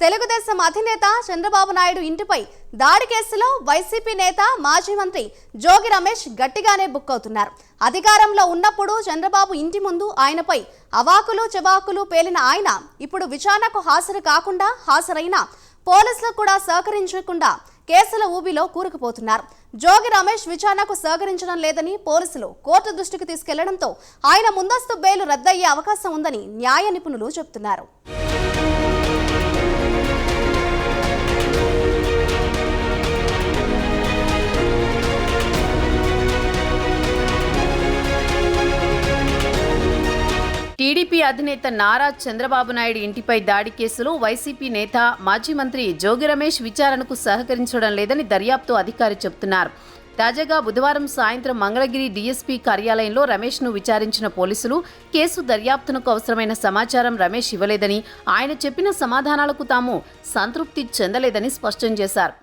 తెలుగుదేశం అధినేత చంద్రబాబు నాయుడు ఇంటిపై దాడి కేసులో వైసీపీ నేత మాజీ మంత్రి జోగి రమేష్ గట్టిగానే బుక్ అవుతున్నారు. అధికారంలో ఉన్నప్పుడు చంద్రబాబు ఇంటి ముందు ఆయనపై అవాకులు చెవాకులు పేలిన ఆయన ఇప్పుడు విచారణకు హాజరు కాకుండా హాజరైన పోలీసులకు కూడా సహకరించకుండా కేసుల ఊబిలో కూరుకుపోతున్నారు. జోగి రమేష్ విచారణకు సహకరించడం లేదని పోలీసులు కోర్టు దృష్టికి తీసుకెళ్ళడంతో ఆయన ముందస్తు బెయిల్ రద్దయ్యే అవకాశం ఉందని న్యాయ నిపుణులు చెబుతున్నారు టీడీపీ అధినేత నారా చంద్రబాబు నాయుడు ఇంటిపై దాడి కేసులో వైసీపీ నేత మాజీ మంత్రి జోగి రమేష్ విచారణకు సహకరించడం లేదని దర్యాప్తు అధికారి చెబుతున్నారు. తాజాగా బుధవారం సాయంత్రం మంగళగిరి డీఎస్పీ కార్యాలయంలో రమేష్ను విచారించిన పోలీసులు కేసు దర్యాప్తునకు అవసరమైన సమాచారం రమేష్ ఇవ్వలేదని ఆయన చెప్పిన సమాధానాలకు తాము సంతృప్తి చెందలేదని స్పష్టం చేశారు.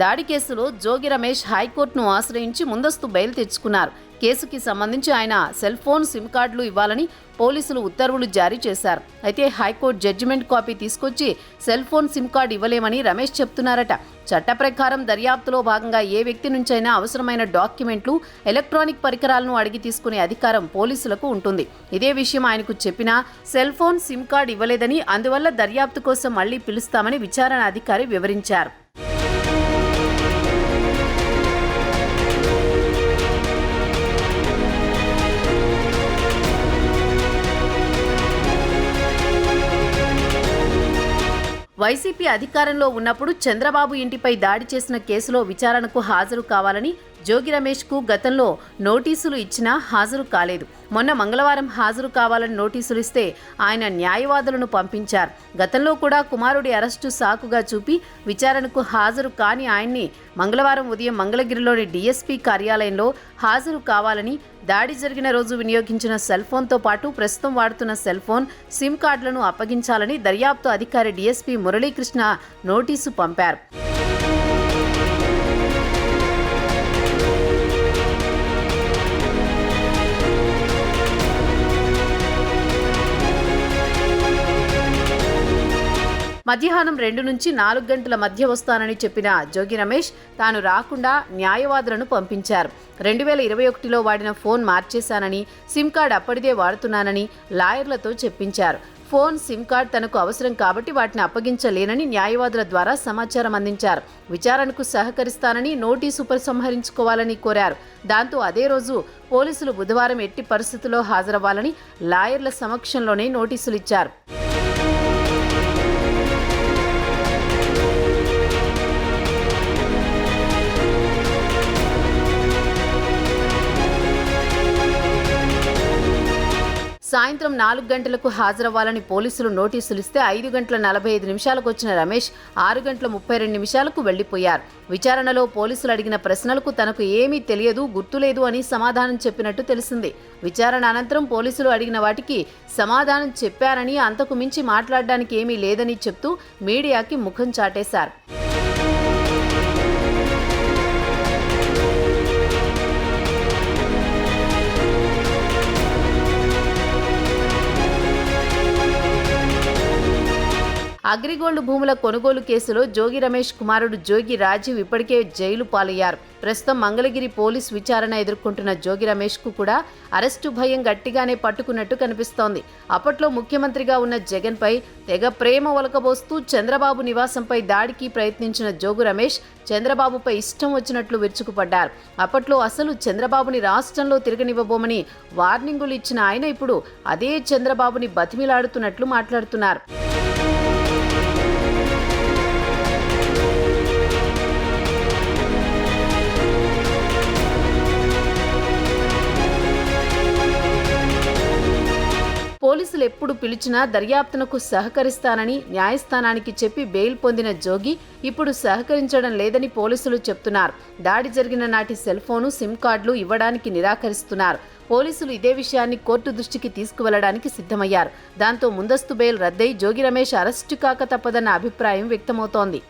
దాడి కేసులో జోగి రమేష్ హైకోర్టును ఆశ్రయించి ముందస్తు బెయిల్ తెచ్చుకున్నారు. కేసుకి సంబంధించి ఆయన సెల్ ఫోన్ సిమ్ కార్డులు ఇవ్వాలని పోలీసులు ఉత్తర్వులు జారీ చేశారు. అయితే హైకోర్టు జడ్జిమెంట్ కాపీ తీసుకొచ్చి సెల్ ఫోన్ సిమ్ కార్డు ఇవ్వలేమని రమేష్ చెప్తున్నారట. చట్ట ప్రకారం దర్యాప్తులో భాగంగా ఏ వ్యక్తి నుంచైనా అవసరమైన డాక్యుమెంట్లు ఎలక్ట్రానిక్ పరికరాలను అడిగి తీసుకునే అధికారం పోలీసులకు ఉంటుంది. ఇదే విషయం ఆయనకు చెప్పినా సెల్ ఫోన్ సిమ్ కార్డు ఇవ్వలేదని అందువల్ల దర్యాప్తు కోసం మళ్ళీ పిలుస్తామని విచారణ అధికారి వివరించారు. వైసీపీ అధికారంలో ఉన్నప్పుడు చంద్రబాబు ఇంటిపై దాడి చేసిన కేసులో విచారణకు హాజరు కావాలని జోగి రమేష్కు గతంలో నోటీసులు ఇచ్చినా హాజరు కాలేదు. మొన్న మంగళవారం హాజరు కావాలని నోటీసులు ఇస్తే ఆయన న్యాయవాదులను పంపించారు. గతంలో కూడా కుమారుడి అరెస్టు సాకుగా చూపి విచారణకు హాజరు కాని ఆయన్ని మంగళవారం ఉదయం మంగళగిరిలోని డీఎస్పీ కార్యాలయంలో హాజరు కావాలని దాడి జరిగిన రోజు వినియోగించిన సెల్ ఫోన్తో పాటు ప్రస్తుతం వాడుతున్న సెల్ ఫోన్ సిమ్ కార్డులను అప్పగించాలని దర్యాప్తు అధికారి డీఎస్పీ మురళీకృష్ణ నోటీసు పంపారు. మధ్యాహ్నం రెండు నుంచి నాలుగు గంటల మధ్య వస్తానని చెప్పిన జోగి రమేష్ తాను రాకుండా న్యాయవాదులను పంపించారు. రెండు వేల ఇరవై ఒకటిలో వాడిన ఫోన్ మార్చేశానని సిమ్ కార్డ్ అప్పటిదే వాడుతున్నానని లాయర్లతో చెప్పించారు. ఫోన్ సిమ్ కార్డ్ తనకు అవసరం కాబట్టి వాటిని అప్పగించలేనని న్యాయవాదుల ద్వారా సమాచారం అందించారు. విచారణకు సహకరిస్తానని నోటీసు ఉపసంహరించుకోవాలని కోరారు. దాంతో అదే రోజు పోలీసులు బుధవారం ఎట్టి పరిస్థితుల్లో హాజరవ్వాలని లాయర్ల సమక్షంలోనే నోటీసులు ఇచ్చారు. సాయంత్రం నాలుగు గంటలకు హాజరవ్వాలని పోలీసులు నోటీసులు ఇస్తే ఐదు గంటల నలభై ఐదు నిమిషాలకు వచ్చిన రమేష్ ఆరు గంటల ముప్పై రెండు నిమిషాలకు వెళ్ళిపోయారు విచారణలో పోలీసులు అడిగిన ప్రశ్నలకు తనకు ఏమీ తెలియదు గుర్తులేదు అని సమాధానం చెప్పినట్టు తెలిసింది. విచారణ అనంతరం పోలీసులు అడిగిన వాటికి సమాధానం చెప్పారని అంతకు మించి మాట్లాడడానికి ఏమీ లేదని చెప్తూ మీడియాకి ముఖం చాటేశారు. అగ్రిగోల్డ్ భూముల కొనుగోలు కేసులో జోగి రమేష్ కుమారుడు జోగి రాజీవ్ ఇప్పటికే జైలు పాలయ్యారు. ప్రస్తుతం మంగళగిరి పోలీస్ విచారణ ఎదుర్కొంటున్న జోగి రమేష్కు కూడా అరెస్టు భయం గట్టిగానే పట్టుకున్నట్టు కనిపిస్తోంది. అప్పట్లో ముఖ్యమంత్రిగా ఉన్న జగన్ పై తెగ ప్రేమ ఒలకబోస్తూ చంద్రబాబు నివాసంపై దాడికి ప్రయత్నించిన జోగు రమేష్ చంద్రబాబుపై ఇష్టం వచ్చినట్లు విరుచుకుపడ్డారు. అప్పట్లో అసలు చంద్రబాబుని రాష్ట్రంలో తిరగనివ్వబోమని వార్నింగులు ఇచ్చిన ఆయన ఇప్పుడు అదే చంద్రబాబుని బతిమిలాడుతున్నట్లు మాట్లాడుతున్నారు. పోలీసులు ఎప్పుడు పిలిచినా దర్యాప్తునకు సహకరిస్తానని న్యాయస్థానానికి చెప్పి బెయిల్ పొందిన జోగి ఇప్పుడు సహకరించడం లేదని పోలీసులు చెప్తున్నారు. దాడి జరిగిన నాటి సెల్ ఫోను సిమ్ కార్డులు ఇవ్వడానికి నిరాకరిస్తున్నారు. పోలీసులు ఇదే విషయాన్ని కోర్టు దృష్టికి తీసుకువెళ్ళడానికి సిద్ధమయ్యారు. దాంతో ముందస్తు బెయిల్ రద్దై జోగి రమేష్ అరెస్టు కాక తప్పదన్న అభిప్రాయం వ్యక్తమవుతోంది.